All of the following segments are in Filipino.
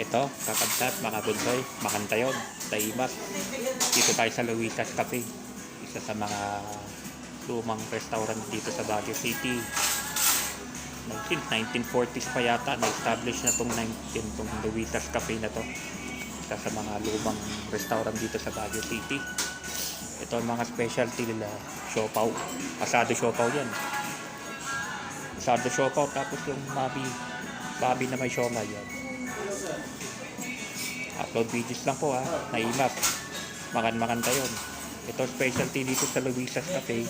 Ito, kakabsat, mga bunsoy, makantayon, taimas. Dito tayo sa Luisas Cafe. Isa sa mga lumang restaurant dito sa Baguio City. Since 1940s pa yata, na-establish na tong 19, tong Luisas Cafe na to. Isa sa mga lumang restaurant dito sa Baguio City. Ito ang mga specialty nila, siopaw. Asado siopaw yan. Asado siopaw, tapos yung mabi, mabi na may siomay yan. Upload videos lang po ha, naimas. Makan-makan tayo. Ito specialty dito sa Luisas Cafe.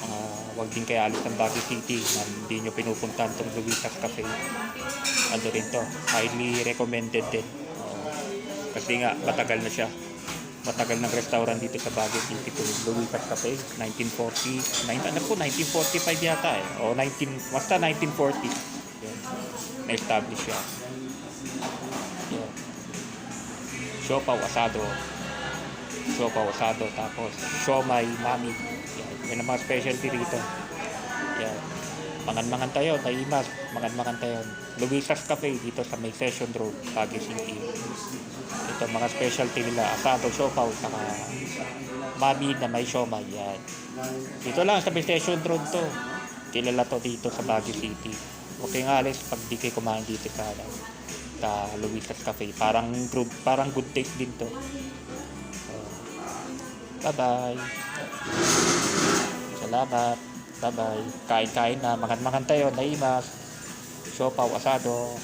Mga wag din kayo alis ng Baguio City na hindi nyo pinupuntahan tong Luisas Cafe. Ano rin to, highly recommended din. Kasi nga, matagal na siya. Matagal ng restaurant dito sa Baguio City to Luisas Cafe, 1940, 19, ano po, 1945 yata eh. O 19, basta 1940. Yan. Na-establish siya. Siopaw asado. Siopaw asado. Tapos, siomay, mami. Yan. Yan ang mga specialty rito. Yan. Mangan-mangan tayo, naimas. Mangan-mangan tayo. Luisas Cafe dito sa may Session Road, Baguio City. Ito mga specialty nila. Asado, siopaw, saka mami na may siomay. Yan. Dito lang sa may Session Road to. Kilala to dito sa Baguio City. Okay nga alis pag di kayo kumain dito sa ano, sa Luisas Cafe. Parang good, parang good taste din to. So, bye-bye. Salamat. Bye-bye. Kain-kain na. Makan-makan tayo. Naimas. Siopaw, asado.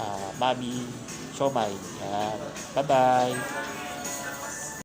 ah mami. Siomay. Yan. Bye-bye.